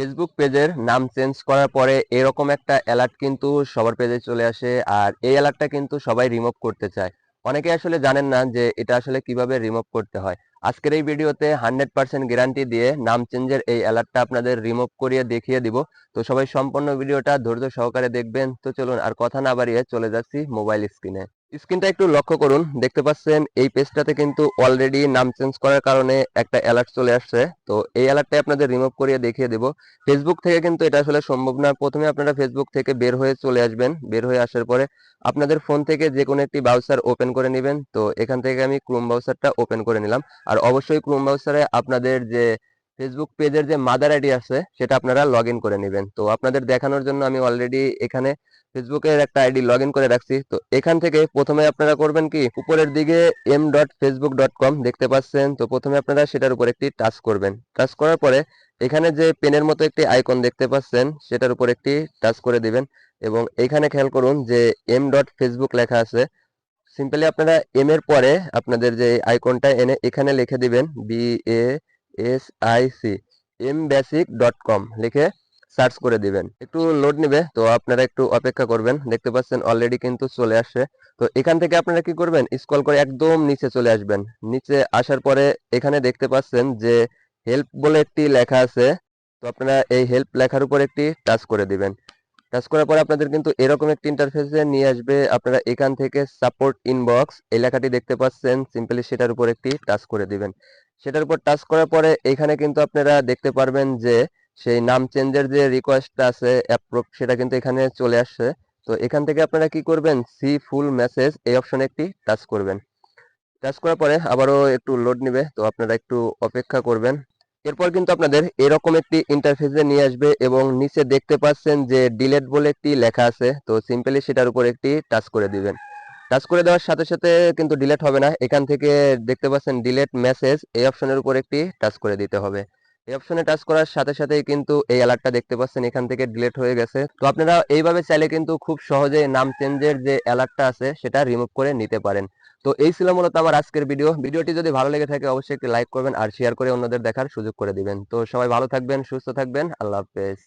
Facebook পেজের নাম change করার পরে এরকম একটা অ্যালার্ট কিন্তু সবার পেজে চলে আসে আর এই অ্যালার্টটা কিন্তু সবাই রিমুভ করতে চায়। অনেকে আসলে জানেন না যে এটা আসলে কীভাবে রিমুভ করতে হয়। আজকের এই ভিডিওতে হান্ড্রেড পার্সেন্ট গ্যারান্টি দিয়ে নাম চেঞ্জের এই অ্যালার্টটা আপনাদের রিমুভ করিয়ে দেখিয়ে দিব। তো সবাই সম্পূর্ণ ভিডিওটা ধৈর্য সহকারে দেখবেন। তো চলুন আর কথা না বাড়িয়ে চলে যাচ্ছি মোবাইল স্ক্রিনে স্ক্রিনটা একটু লক্ষ্য করুন, দেখতে পাচ্ছেন এই পেজটাতে কিন্তু অলরেডি নাম চেঞ্জ করার কারণে একটা অ্যালার্ট চলে আসছে। তো এই অ্যালার্টটাই আপনাদের রিমুভ করিয়ে দেখিয়ে দেব। ফেসবুক থেকে কিন্তু এটা আসলে সম্ভব না। প্রথমে আপনারা ফেসবুক থেকে বের হয়ে চলে আসবেন। বের হয়ে আসার পরে আপনাদের ফোন থেকে যে কোনো একটি ব্রাউজার ওপেন করে নেবেন। তো এখান থেকে আমি ক্রোম ব্রাউজারটা ওপেন করে নিলাম। আর অবশ্যই ক্রোম ব্রাউজারে আপনাদের যে ফেসবুক পেজের যে মাদার আইডি আছে, সেটা আপনারা লগ করে নেবেন। তো আপনাদের দেখানোর জন্য আমি অলরেডি এখানে ফেসবুকের একটা আইডি লগ করে রাখছি। তো এখান থেকে প্রথমে আপনারা করবেন কি, উপরের দিকে M dot Facebook dot com দেখতে পাচ্ছেন। তো প্রথমে আপনারা সেটার উপর একটি টাচ করবেন। টাচ করার পরে এখানে যে পেনের মতো একটি আইকন দেখতে পাচ্ছেন, সেটার উপর একটি টাচ করে দিবেন। এবং এখানে খেয়াল করুন যে এম ডট ফেসবুক লেখা আছে। সিম্পলি আপনারা এম এর পরে আপনাদের যে আইকনটা এনে এখানে লিখে দিবেন B A S I C M basic dot com লিখে সার্চ করে দিবেন। একটু লোড নেবে, তো আপনারা একটু অপেক্ষা করবেন। দেখতে পাচ্ছেন অলরেডি কিন্তু চলে আসছে। তো এখান থেকে আপনারা কি করবেন? স্ক্রল করে একদম নিচে চলে আসবেন। নিচে আসার পরে এখানে দেখতে পাচ্ছেন যে হেল্প বলে একটি লেখা আছে। তো আপনারা এই হেল্প লেখার উপর একটি টাচ করে দিবেন। টাচ করার পরে আপনাদের কিন্তু এরকম একটি ইন্টারফেসে নিয়ে আসবে। আপনারা এখান থেকে সাপোর্ট ইনবক্স এই লেখাটি দেখতে পাচ্ছেন। সিম্পলি সেটার উপর একটি টাচ করে দিবেন। সেটার উপর টাচ করার পরে এখানে কিন্তু আপনারা দেখতে পারবেন যে সেই নাম চেঞ্জের যে রিকোয়েস্টটা আছে অ্যাপ্রুভ সেটা কিন্তু এখানে চলে আসছে। তো এখান থেকে আপনারা কি করবেন? সি ফুল মেসেজ এই অপশনে একটি টাচ করবেন। টাচ করার পরে আবারও একটু লোড নেবে, তো আপনারা একটু অপেক্ষা করবেন। এরপর কিন্তু আপনাদের এরকম একটি ইন্টারফেসে নিয়ে আসবে এবং নিচে দেখতে পাচ্ছেন যে ডিলেট বলে একটি লেখা আছে, তো সিম্পলি সেটার উপর একটি টাচ করে দিবেন। টাচ করে দেওয়ার সাথে সাথে কিন্তু ডিলেট হবে না। এখান থেকে দেখতে পাচ্ছেন ডিলেট মেসেজ এই অপশনের উপর একটি টাচ করে দিতে হবে। এই অপশনে টাচ করার সাথে সাথেই কিন্তু এই অ্যালার্টটা দেখতে পাচ্ছেন, এখান থেকে ডিলেট হয়ে গেছে। তো আপনারা এইভাবে চাইলে কিন্তু খুব সহজে নাম চেঞ্জের যে অ্যালার্টটা আছে, সেটা রিমুভ করে নিতে পারেন। তো এই ছিল মূলত আমার আজকের ভিডিও ভিডিওটি যদি ভালো লেগে থাকে, অবশ্যই একটি লাইক করবেন আর শেয়ার করে অন্যদের দেখার সুযোগ করে দিবেন। তো সবাই ভালো থাকবেন, সুস্থ থাকবেন। আল্লাহ হাফেজ।